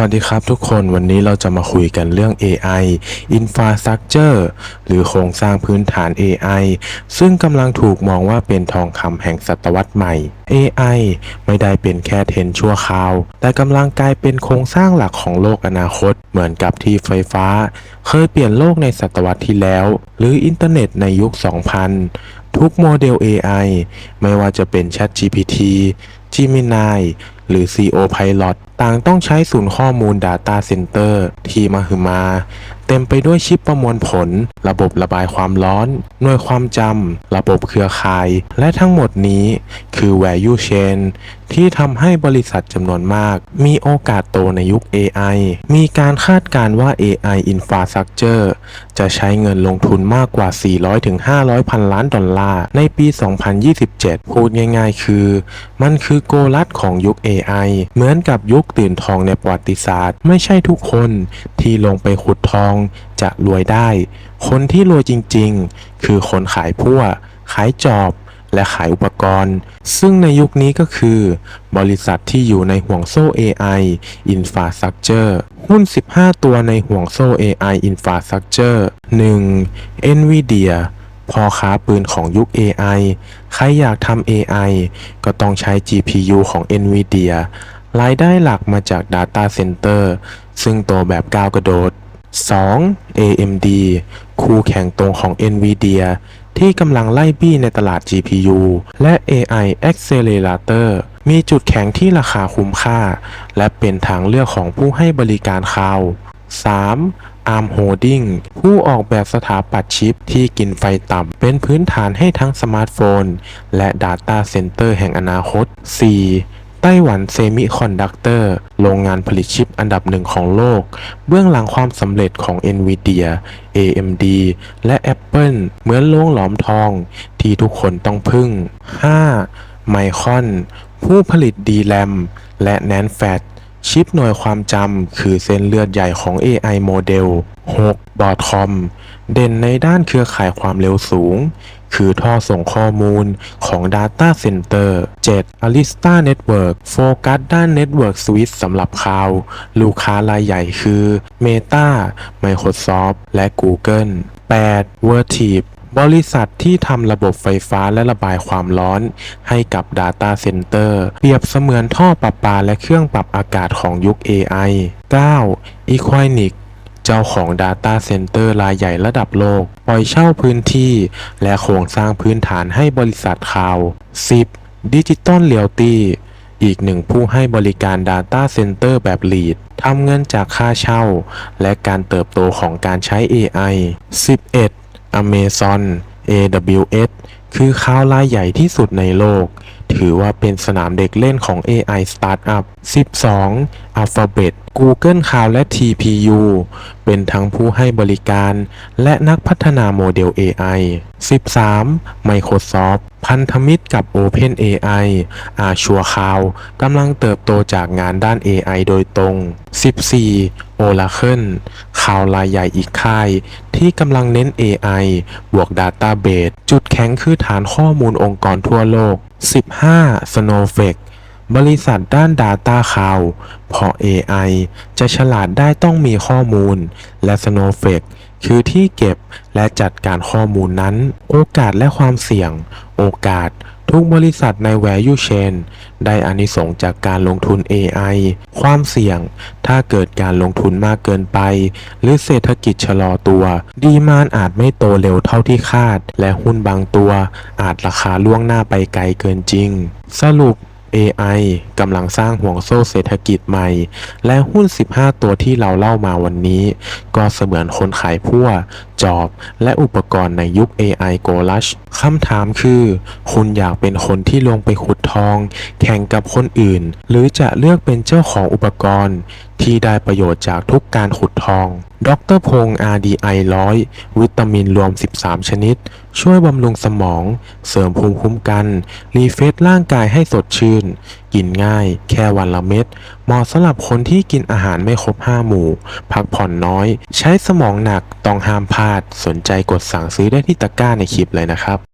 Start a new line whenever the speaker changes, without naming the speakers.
วัสดีครับทุกคนวันนี้เราจะมาคุยกันเรื่อง AI Infrastructure หรือโครงสร้างพื้นฐาน AI ซึ่งกำลังถูกมองว่าเป็นทองคำแห่งศตวรรษใหม่ AI ไม่ได้เป็นแค่เทรนชั่วคราว แต่กำลังกลายเป็นโครงสร้างหลักของโลกอนาคต เหมือนกับที่ไฟฟ้า เคยเปลี่ยนโลกในศตวรรษที่แล้ว หรืออินเทอร์เน็ตในยุค 2000 ทุกโมเดล AI ไม่ว่าจะเป็น ChatGPT Gemini หรือ CO Pilot ต่างต้องใช้ศูนย์ข้อมูล Data Center ที่มหึมา เต็มไปด้วยชิปประมวลผล ระบบระบายความร้อน หน่วยความจำ ระบบเครือข่าย และทั้งหมดนี้คือ value chain ที่ทำให้บริษัทจำนวนมาก มีโอกาสโตในยุค AI มีการคาดการณ์ว่า AI Infrastructure จะใช้เงินลงทุนมากกว่า 400-500พันล้านดอลลาร์ในปี 2027 พูดง่ายๆ คือ มันคือโกลัดของยุค AI เหมือนกับยุคตื่นทองในประวัติศาสตร์ ไม่ใช่ทุกคนที่ลงไปขุดทองจะรวยได้ คนที่รวยจริงๆ คือคนขายพั่วขายจอบ และขายอุปกรณ์ ซึ่งในยุคนี้ก็คือ บริษัทที่อยู่ในห่วงโซ่ AI Infrastructure หุ้น 15 ตัวในห่วงโซ่ AI Infrastructure 1. Nvidia พอค้าปืนของยุค AI ใครอยากทำ AI ก็ต้องใช้ GPU ของ Nvidia รายได้หลักมาจาก Data Center ซึ่งโตแบบก้าวกระโดด 2. AMD คู่แข่งตรงของ Nvidia ที่กำลังไล่บี้ในตลาด GPU และ AI Accelerator มีจุดแข็งที่ราคาคุ้มค่า และเป็นทางเลือกของผู้ให้บริการคลาว 3. ARM Holding ผู้ออกแบบสถาปัตย์ชิปที่กินไฟต่ำ เป็นพื้นฐานให้ทั้งสมาร์ทโฟน และ Data Center แห่งอนาคต 4. ไต้หวันเซมิคอนดักเตอร์โรงงานผลิตชิปอันดับหนึ่งของโลก เบื้องหลังความสำเร็จของ NVIDIA AMD และ Apple เหมือนโรงหลอมทองที่ทุกคนต้องพึ่ง 5. ไมคอนผู้ผลิต DRAM และ NAND Flash ชิปหน่วยความจำคือเส้นเลือดใหญ่ของ AI โมเดล 6. บอ c o m เด่นในด้านเครือข่ายความเร็วสูง คือท่อส่งข้อมูลของ Data Center 7. Arista Network โฟกัสด้าน Network Switch สำหรับคลาวลูกค้ารายใหญ่คือ Meta Microsoft และ Google 8. Vertiv บริษัทที่ทำระบบไฟฟ้าและระบายความร้อนให้กับ Data Center เปรียบเสมือนท่อประปาและเครื่องปรับอากาศของยุค AI 9. Equinix เจ้าของ Data Center รายใหญ่ระดับโลก ปล่อยเช่าพื้นที่ และโครงสร้างพื้นฐานให้บริษัทข่าว 10. Digital Realty อีกหนึ่งผู้ให้บริการ Data Center แบบ Lead ทำเงินจากค่าเช่า และการเติบโตของการใช้ AI 11. Amazon AWS คือข่าวรายใหญ่ที่สุดในโลก ถือว่าเป็นสนามเด็กเล่นของ AI Startup 12. Alphabet Google Cloud และ TPU เป็นทั้งผู้ให้บริการ และนักพัฒนาโมเดล AI 13. Microsoft พันธมิตรกับ OpenAI Azure Cloud กำลังเติบโตจากงานด้าน AI โดยตรง 14. Oracle ข่าวรายใหญ่อีกค่าย ที่กำลังเน้น AI บวก Database จุดแข็งคือฐานข้อมูลองค์กรทั่วโลก 15. Snowflake บริษัทด้าน Data Cloud เพราะ AI จะฉลาดได้ต้องมีข้อมูล และ Snowflake คือที่เก็บและจัดการข้อมูลนั้น โอกาสและความเสี่ยง โอกาสทุกบริษัทใน value chain ได้อานิสงส์จากการลงทุน AI ความเสี่ยง ถ้าเกิดการลงทุนมากเกินไป หรือเศรษฐกิจชะลอตัว ดีมานอาจไม่โตเร็วเท่าที่คาด และหุ้นบางตัว อาจราคาล่วงหน้าไปไกลเกินจริง สรุป AI กำลังสร้างห่วงโซ่เศรษฐกิจใหม่ และหุ้น 15 ตัวที่เราเล่ามาวันนี้ ก็เสมือนคนขายพั่วจอบ และอุปกรณ์ในยุค AI g o l u s h คำถามคือ คุณอยากเป็นคนที่ลงไปขุดทอง แข่งกับคนอื่น หรือจะเลือกเป็นเจ้าของอุปกรณ์ ที่ได้ประโยชน์จากทุกการขุดทอง ดรพงษ์ RDI 100 วิตามินรวม 13 ชนิด ช่วยบำรุงสมอง เสริมภูมิคุ้มกัน รีเฟรชร่างกายให้สดชื่น กินง่าย แค่วันละเม็ดเหมาะสำหรับคนที่กินอาหารไม่ครบ 5 หมู่ พักผ่อนน้อย ใช้สมองหนักต้องห้ามพลาด สนใจกดสั่งซื้อได้ที่ตะกร้าในคลิปเลยนะครับ